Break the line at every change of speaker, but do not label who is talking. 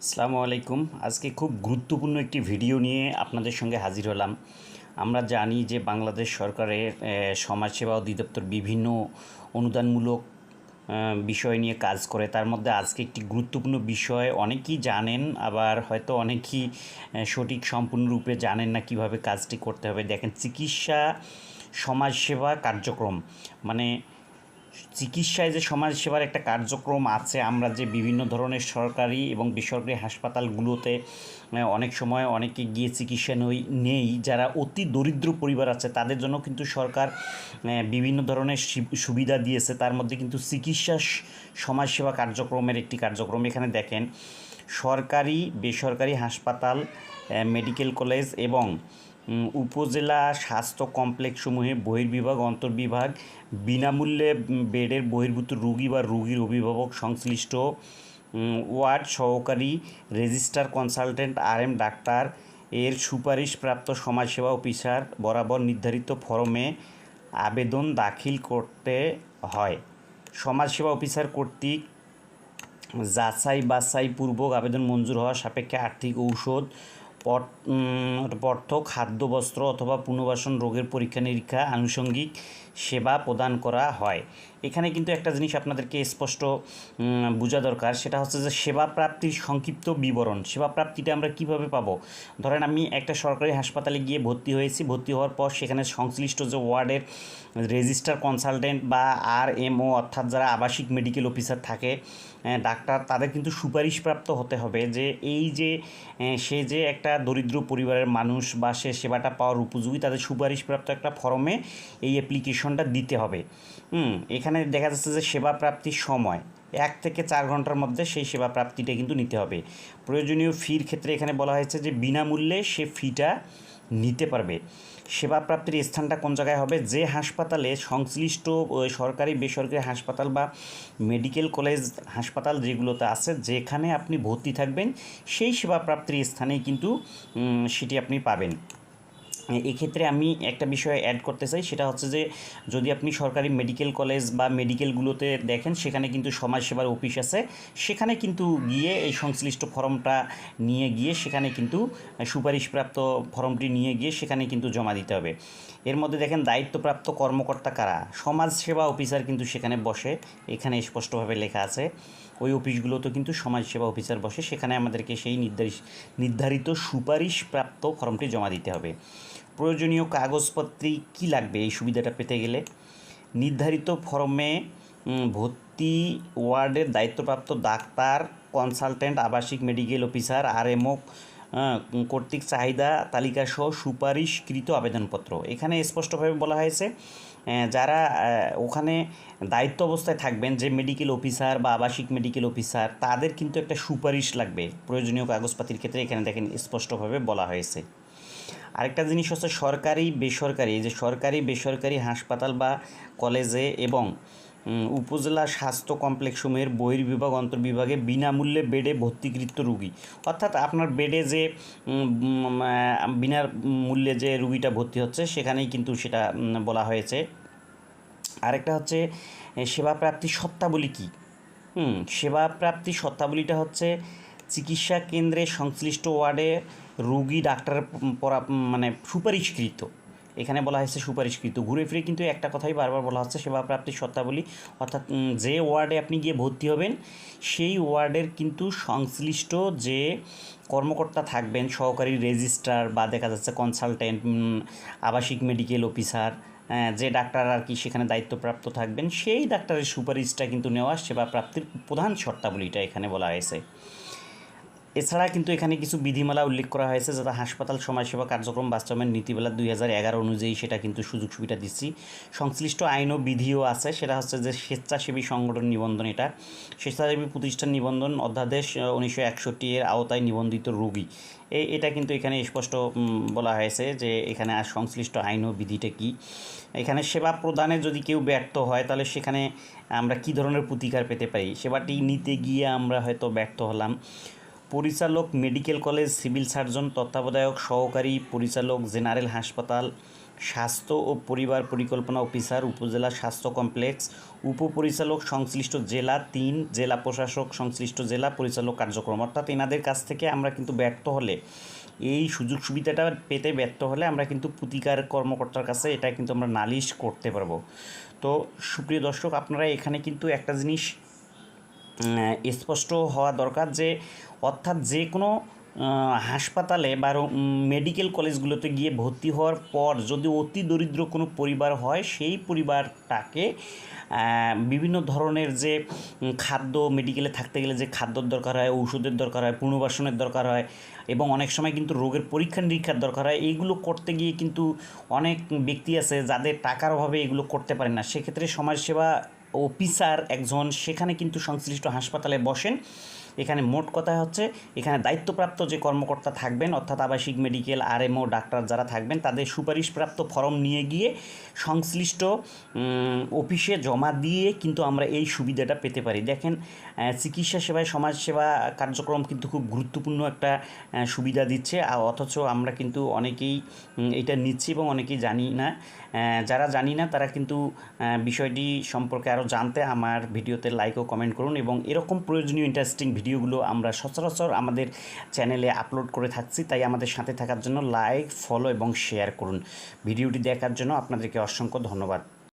আসসালামু আলাইকুম। আজকে খুব গুরুত্বপূর্ণ একটি ভিডিও নিয়ে আপনাদের সঙ্গে হাজির হলাম। আমরা জানি যে বাংলাদেশ সরকারের সমাজসেবা অধিদপ্তর বিভিন্ন অনুদানমূলক বিষয় নিয়ে কাজ করে। তার মধ্যে আজকে একটি গুরুত্বপূর্ণ বিষয়, অনেকেই জানেন, আবার হয়তো অনেকেই সঠিক সম্পূর্ণরূপে জানেন না কীভাবে কাজটি করতে হবে। দেখেন, চিকিৎসা সমাজসেবা কার্যক্রম মানে চিকিৎসায় যে সমাজসেবার একটা কার্যক্রম আছে, আমরা যে বিভিন্ন ধরনের সরকারি এবং বেসরকারি হাসপাতালগুলোতে অনেক সময় অনেকে গিয়ে চিকিৎসা নই, নেই, যারা অতি দরিদ্র পরিবার আছে, তাদের জন্য কিন্তু সরকার বিভিন্ন ধরনের সুবিধা দিয়েছে। তার মধ্যে কিন্তু চিকিৎসা সমাজসেবা কার্যক্রমের একটি কার্যক্রম এখানে দেখেন। সরকারি, বেসরকারি হাসপাতাল মেডিকেল কলেজ এবং উপজেলা স্বাস্থ্য কমপ্লেক্সসমূহে বহির্বিভাগ, অন্তর্বিভাগ, বিনামূল্যে বেডের বহির্ভূত রোগী বা রোগীর অভিভাবক সংশ্লিষ্ট ওয়ার্ড সহকারী register consultant R M doctor, এর সুপারিশপ্রাপ্ত সমাজসেবা অফিসার বরাবর নির্ধারিত ফরমে আবেদন দাখিল করতে হয়। সমাজসেবা অফিসার কর্তৃক যাচাই বাছাই পূর্বক আবেদন মঞ্জুর হওয়া সাপেক্ষে আর্থিক ঔষধ পথ্য খাদ্য বস্ত্র অথবা পুনর্বাসন রোগের পরীক্ষা নিরীক্ষা আনুষঙ্গিক সেবা প্রদান করা হয়। এখানে কিন্তু একটা জিনিস আপনাদেরকে স্পষ্ট বোঝা দরকার, সেটা হচ্ছে যে সেবা প্রাপ্তির সংক্ষিপ্ত বিবরণ। সেবা প্রাপ্তিটা আমরা কীভাবে পাবো? ধরেন আমি একটা সরকারি হাসপাতালে গিয়ে ভর্তি হয়েছি, ভর্তি হওয়ার পর সেখানে সংশ্লিষ্ট যে ওয়ার্ডের রেজিস্টার কনসালটেন্ট বা আর এমও অর্থাৎ যারা আবাসিক মেডিকেল অফিসার থাকে ডাক্তার, তাদের কিন্তু সুপারিশপ্রাপ্ত হতে হবে যে এই যে সে যে একটা দরিদ্র পরিবারের মানুষ বা সে সেবাটা পাওয়ার উপযোগী, তাদের সুপারিশপ্রাপ্ত একটা ফর্মে এই অ্যাপ্লিকেশনটা দিতে হবে। হুম, এখানে দেখা যাচ্ছে যে সেবা প্রাপ্তির সময় এক থেকে চার ঘণ্টার মধ্যে সেই সেবা প্রাপ্তিটা কিন্তু নিতে হবে। প্রয়োজনীয় ফির ক্ষেত্রে এখানে বলা হয়েছে যে বিনামূল্যে সে ফিটা নিতে পারবে। সেবা প্রাপ্তির স্থানটা কোন জায়গায় হবে? যে হাসপাতালে সংশ্লিষ্ট সরকারি, বেসরকারি হাসপাতাল বা মেডিকেল কলেজ হাসপাতাল যেগুলোতে আছে, যেখানে আপনি ভর্তি থাকবেন, সেই সেবা প্রাপ্তির স্থানেই কিন্তু সেটি আপনি পাবেন। এক্ষেত্রে আমি একটা বিষয় অ্যাড করতে চাই, সেটা হচ্ছে যে, যদি আপনি সরকারি মেডিকেল কলেজ বা মেডিকেলগুলোতে দেখেন, সেখানে কিন্তু সমাজসেবার অফিস আছে। সেখানে কিন্তু গিয়ে এই সংশ্লিষ্ট ফর্মটা নিয়ে গিয়ে সেখানে কিন্তু সুপারিশপ্রাপ্ত ফর্মটি নিয়ে গিয়ে সেখানে কিন্তু জমা দিতে হবে। এর মধ্যে দেখেন, দায়িত্বপ্রাপ্ত কর্মকর্তা কারা? সমাজসেবা অফিসার কিন্তু সেখানে বসে, এখানে স্পষ্টভাবে লেখা আছে। ওই অফিসগুলোতে কিন্তু সমাজসেবা অফিসার বসে, সেখানে আমাদেরকে সেই নির্ধারিত নির্ধারিত সুপারিশপ্রাপ্ত ফর্মটি জমা দিতে হবে। প্রয়োজনীয় কাগজপত্রে কী লাগবে এই সুবিধাটা পেতে গেলে? নির্ধারিত ফর্মে ভর্তি ওয়ার্ডের দায়িত্বপ্রাপ্ত ডাক্তার, কনসালটেন্ট, আবাসিক, medical officer R M O কর্তৃক চাহিদা তালিকাসহ সুপারিশকৃত আবেদনপত্র। এখানে স্পষ্টভাবে বলা হয়েছে যারা ওখানে দায়িত্ব অবস্থায় থাকবেন যে মেডিকেল অফিসার বা আবাসিক মেডিকেল অফিসার, তাদের কিন্তু একটা সুপারিশ লাগবে। প্রয়োজনীয় কাগজপাতির ক্ষেত্রে এখানে দেখেন স্পষ্টভাবে বলা হয়েছে। আরেকটা জিনিস হচ্ছে সরকারি, বেসরকারি। যে সরকারি, বেসরকারি হাসপাতাল বা কলেজে এবং উপজেলা স্বাস্থ্য কমপ্লেক্সসমূহের বহির্বিভাগ, অন্তর্বিভাগে বিনামূল্যে বেডে ভর্তিকৃত রুগী। অর্থাৎ আপনার বেডে যে বিনা মূল্যে যে রুগীটা ভর্তি হচ্ছে, সেখানেই কিন্তু সেটা বলা হয়েছে। আরেকটা হচ্ছে সেবা প্রাপ্তি সত্তাবলী কী? হুম সেবা প্রাপ্তি সত্তাবলীটা হচ্ছে চিকিৎসা কেন্দ্রে সংশ্লিষ্ট ওয়ার্ডে রোগী ডাক্তার পরা মানে সুপারিশকৃত। এখানে বলা হয়েছে সুপারিশকৃত। ঘুরে ফিরে কিন্তু একটা কথাই বারবার বলা হচ্ছে, সেবা প্রাপ্তির সত্তাবলী অর্থাৎ যে ওয়ার্ডে আপনি গিয়ে ভর্তি হবেন, সেই ওয়ার্ডের কিন্তু সংশ্লিষ্ট যে কর্মকর্তা থাকবেন, সহকারী রেজিস্ট্রার বা দেখা যাচ্ছে কনসালটেন্ট আবাসিক মেডিকেল অফিসার যে ডাক্তার আর কি সেখানে দায়িত্বপ্রাপ্ত থাকবেন, সেই ডাক্তারের সুপারিশটা কিন্তু নেওয়া সেবা প্রাপ্তির প্রধান শর্তাবলীটা এখানে বলা হয়েছে। এছাড়া কিন্তু এখানে কিছু বিধিমালা উল্লেখ করা হয়েছে যাতে হাসপাতাল সমাজসেবা কার্যক্রম বাস্তবায়ন নীতিমালা দুই হাজার এগারো অনুযায়ী সেটা কিন্তু সুযোগ সুবিধা দিচ্ছি। সংশ্লিষ্ট আইন ও বিধিও আছে, সেটা হচ্ছে যে স্বেচ্ছাসেবী সংগঠন নিবন্ধন এটা। স্বেচ্ছাসেবী প্রতিষ্ঠান নিবন্ধন অধ্যাদেশ উনিশশো একষট্টি এর আওতায় নিবন্ধিত রোগী। এটা কিন্তু এখানে স্পষ্ট বলা হয়েছে যে এখানে আর সংশ্লিষ্ট আইন ও বিধিটা কী। এখানে সেবা প্রদানে যদি কেউ ব্যর্থ হয়, তাহলে সেখানে আমরা কী ধরনের প্রতিকার পেতে পারি? সেবাটি নিতে গিয়ে আমরা হয়তো ব্যর্থ হলাম। পরিচালক মেডিকেল কলেজ সিভিল সার্জন তত্ত্বাবধায়ক সহকারী পরিচালক জেনারেল হাসপাতাল, স্বাস্থ্য ও পরিবার পরিকল্পনা অফিসার, উপজেলা স্বাস্থ্য কমপ্লেক্স, উপপরিচালক সংশ্লিষ্ট জেলা তিন, জেলা প্রশাসক সংশ্লিষ্ট জেলা পরিচালক কার্যক্রম। অর্থাৎ এনাদের কাছ থেকে আমরা কিন্তু ব্যর্থ হলে, এই সুযোগ সুবিধাটা পেতে ব্যর্থ হলে আমরা কিন্তু প্রতিকার কর্মকর্তার কাছে এটা কিন্তু আমরা নালিশ করতে পারব। তো সুপ্রিয় দর্শক, আপনারা এখানে কিন্তু একটা জিনিস স্পষ্ট হওয়া দরকার যে, অর্থাৎ যে কোনো হাসপাতালে বা মেডিকেল কলেজগুলোতে গিয়ে ভর্তি হওয়ার পর যদি অতি দরিদ্র কোনো পরিবার হয়, সেই পরিবারটাকে বিভিন্ন ধরনের যে খাদ্য মেডিকেলে থাকতে গেলে যে খাদ্যর দরকার হয়, ঔষধের দরকার হয়, পুনর্বাসনের দরকার হয় এবং অনেক সময় কিন্তু রোগের পরীক্ষা নিরীক্ষার দরকার হয়, এইগুলো করতে গিয়ে কিন্তু অনেক ব্যক্তি আছে যাদের টাকার অভাবে এগুলো করতে পারে না। সেক্ষেত্রে সমাজসেবা অফিসার একজন সেখানে কিন্তু সংশ্লিষ্ট হাসপাতালে বসেন। এখানে মোট কথা হচ্ছে, এখানে দায়িত্বপ্রাপ্ত যে কর্মকর্তা থাকবেন, অর্থাৎ আবাসিক, মেডিকেল, আরএমও, ডাক্তার যারা থাকবেন, তাদের সুপারিশপ্রাপ্ত ফর্ম নিয়ে গিয়ে সংশ্লিষ্ট অফিসে জমা দিয়ে কিন্তু আমরা এই সুবিধাটা পেতে পারি। দেখেন চিকিৎসা সেবায় সমাজসেবা কার্যক্রম কিন্তু খুব গুরুত্বপূর্ণ একটা সুবিধা দিচ্ছে। অথচ আমরা কিন্তু অনেকেই এটা নিচ্ছি এবং অনেকেই জানি না। যারা জানি না, তারা কিন্তু বিষয়টি সম্পর্কে আরও জানতে আমার ভিডিওতে লাইক ও কমেন্ট করুন এবং এরকম প্রয়োজনীয় ইন্টারেস্টিং ভিডিওগুলো আমরা সচরাচর আমাদের চ্যানেলে আপলোড করে থাকছি, তাই আমাদের সাথে থাকার জন্য লাইক, ফলো এবং শেয়ার করুন। ভিডিওটি দেখার জন্য আপনাদেরকে অসংখ্য ধন্যবাদ।